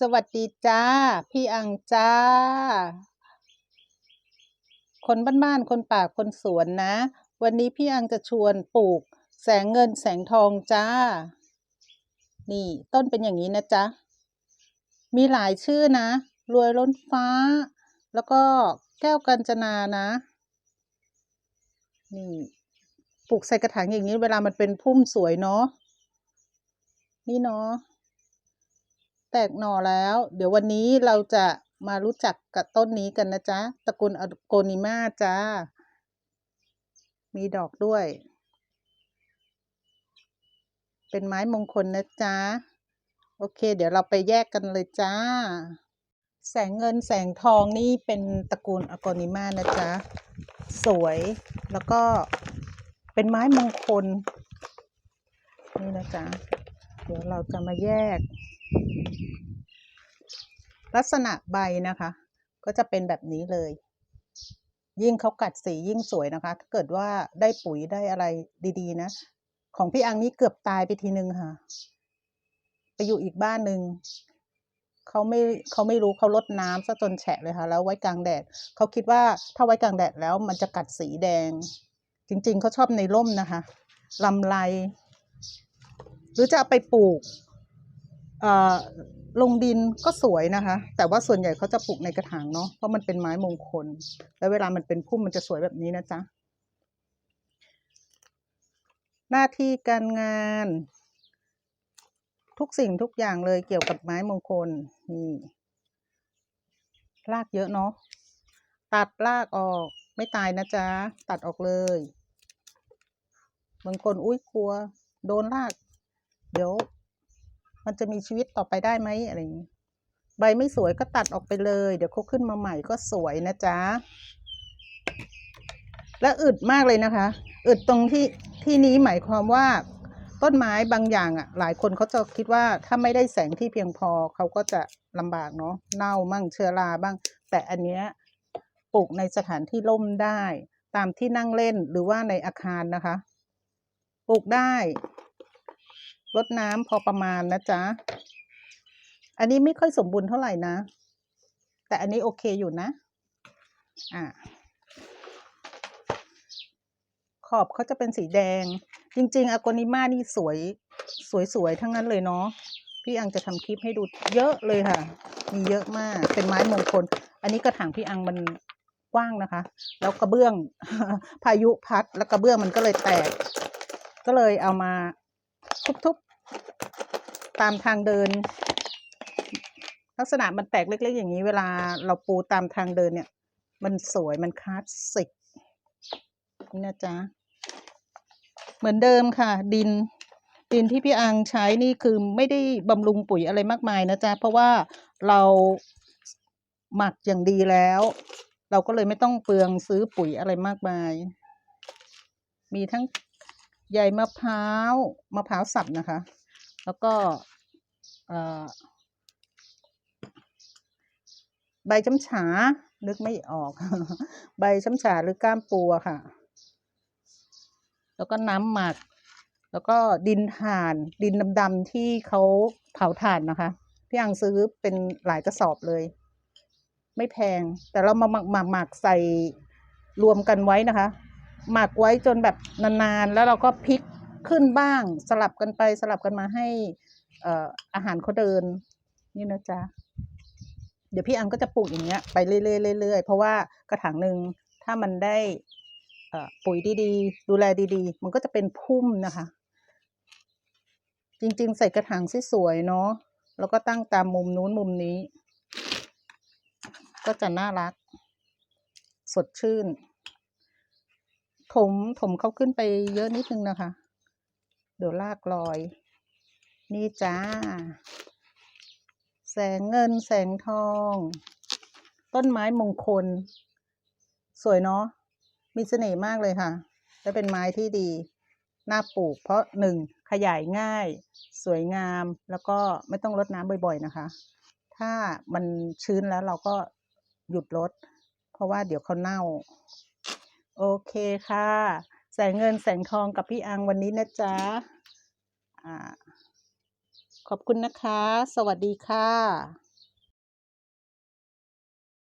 สวัสดีจ้า พี่อังจ้า คนบ้านๆ คนป่าคนสวนนะ วันนี้พี่อังจะชวนปลูก แสงเงินแสงทองจ้า นี่ต้นเป็นอย่างนี้นะจ๊ะ มีหลายชื่อนะ รวยล้นฟ้า แล้วก็แก้วกัญจนานะ นี่ปลูกใส่กระถางอย่างนี้เวลามันเป็นพุ่มสวยเนาะ นี่เนาะ ตกหน่อแล้ว เดี๋ยววันนี้เราจะมารู้จักกับต้นนี้กันนะจ๊ะตระกูลอโกนิมาจ้า มีดอกด้วย เป็นไม้มงคลนะจ๊ะ โอเค เดี๋ยวเราไปแยกกันเลยจ้า แสงเงินแสงทองนี่เป็นตระกูลอโกนิมานะจ๊ะ สวยแล้วก็เป็นไม้มงคล นี่นะจ๊ะ เดี๋ยวเราจะมาแยก ลักษณะใบนะคะ ก็จะเป็นแบบนี้เลย ยิ่งเขากัดสียิ่งสวยนะคะ ถ้าเกิดว่าได้ปุ๋ยได้อะไรดีๆนะ ของพี่อังนี่เกือบตายไปทีนึงค่ะ ไปอยู่อีกบ้านหนึ่งเขาไม่เขาไม่รู้เขาลดน้ำซะจนแฉะเลยค่ะ แล้วไว้กลางแดดเขาคิดว่าถ้าไว้กลางแดดแล้วมันจะกัดสีแดง จริงๆเขาชอบในร่มนะคะลำไร หรือจะเอาไปปลูกลงดินก็สวยนะคะ แต่ว่าส่วนใหญ่เขาจะปลูกในกระถางเนาะเพราะมันเป็นไม้มงคล แล้วเวลามันเป็นพุ่มมันจะสวยแบบนี้นะจ๊ะหน้าที่การงาน ทุกสิ่งทุกอย่างเลยเกี่ยวกับไม้มงคลนี่รากเยอะเนาะตัดรากออกไม่ตายนะจ๊ะ ตัดออกเลยบางคนอุ้ยกลัว โดนราก เดี๋ยว มันจะมีชีวิตต่อไปได้ไหมอะไรอย่างนี้ใบไม่สวยก็ตัดออกไปเลย เดี๋ยวเขาขึ้นมาใหม่ก็สวยนะจ๊ะ และอึดมากเลยนะคะ อึดตรงที่ที่นี้หมายความว่าต้นไม้บางอย่างอะ หลายคนเขาจะคิดว่าถ้าไม่ได้แสงที่เพียงพอเขาก็จะลำบากเนาะเน่ามั่งเชื้อราบ้าง แต่อันเนี้ยปลูกในสถานที่ร่มได้ ตามที่นั่งเล่นหรือว่าในอาคารนะคะ ปลูกได้ รดน้ำพอประมาณนะจ๊ะ อันนี้ไม่ค่อยสมบูรณ์เท่าไหร่นะ แต่อันนี้โอเคอยู่นะ อ่า ขอบเขาจะเป็นสีแดง จริง ๆอากนิมานี่สวย สวยๆ ทั้งนั้นเลยเนาะ พี่อังจะทำคลิปให้ดูเยอะเลยค่ะ มีเยอะมาก เป็นไม้มงคล อันนี้กระถางพี่อังมันกว้างนะคะ แล้วกระเบื้อง พายุพัด แล้วกระเบื้องมันก็เลยแตก ก็เลยเอามาทุบๆ ตามทางเดิน ลักษณะมันแตกเล็ก ๆ อย่างนี้ เวลาเราปูตามทางเดินเนี่ย มันสวยมันคลาสสิกนี่นะจ๊ะเหมือนเดิมค่ะ ดินดินที่พี่อังใช้นี่คือไม่ได้บำรุงปุ๋ยอะไรมากมายนะจ๊ะเพราะว่าเราหมักอย่างดีแล้ว เราก็เลยไม่ต้องเปลืองซื้อปุ๋ยอะไรมากมาย มีทั้งใยมะพร้าวมะพร้าวสับนะคะ แล้วก็ใบช้ำฉานึกไม่ออก ใบช้ำฉาหรือก้ามปูอะค่ะ แล้วก็น้ำหมัก แล้วก็ดินถ่าน ดินดำๆที่เขาเผาถ่านนะคะ พี่อังซื้อเป็นหลายกระสอบเลย ไม่แพง แต่เรามาหมักหมักหมักใส่รวมกันไว้นะคะ หมักไว้จนแบบนานๆ แล้วเราก็พลิก ขึ้นบ้างสลับกันไปสลับกันมาให้เอ่ออาหารเขาเดิน นี่นะจ๊ะเดี๋ยวพี่อังก็จะปลูกอย่างเงี้ยไปเรื่อยๆเพราะว่ากระถางหนึ่งถ้ามันได้ปุ๋ยดีๆ ดูแลดีๆ มันก็จะเป็นพุ่มนะคะ จริงๆ ใส่กระถางสวยๆเนาะแล้วก็ตั้งตามมุมนู้นมุมนี้ ก็จะน่ารัก สดชื่น ถมถมเขาขึ้นไปเยอะนิดนึงนะคะ ดี๋ยวลากลอย นี่จ้า แสงเงินแสงทอง ต้นไม้มงคล สวยเนาะ มีเสน่ห์มากเลยค่ะ และเป็นไม้ที่ดี น่าปลูก เพราะหนึ่งขยายง่าย สวยงาม แล้วก็ไม่ต้องรดน้ำบ่อย ๆ นะคะ ถ้ามันชื้นแล้วเราก็หยุดรด เพราะว่าเดี๋ยวเขาเน่า โอเคค่ะ แสงเงินแสงทองกับพี่อังวันนี้นะจ๊ะขอบคุณนะคะ สวัสดีค่ะ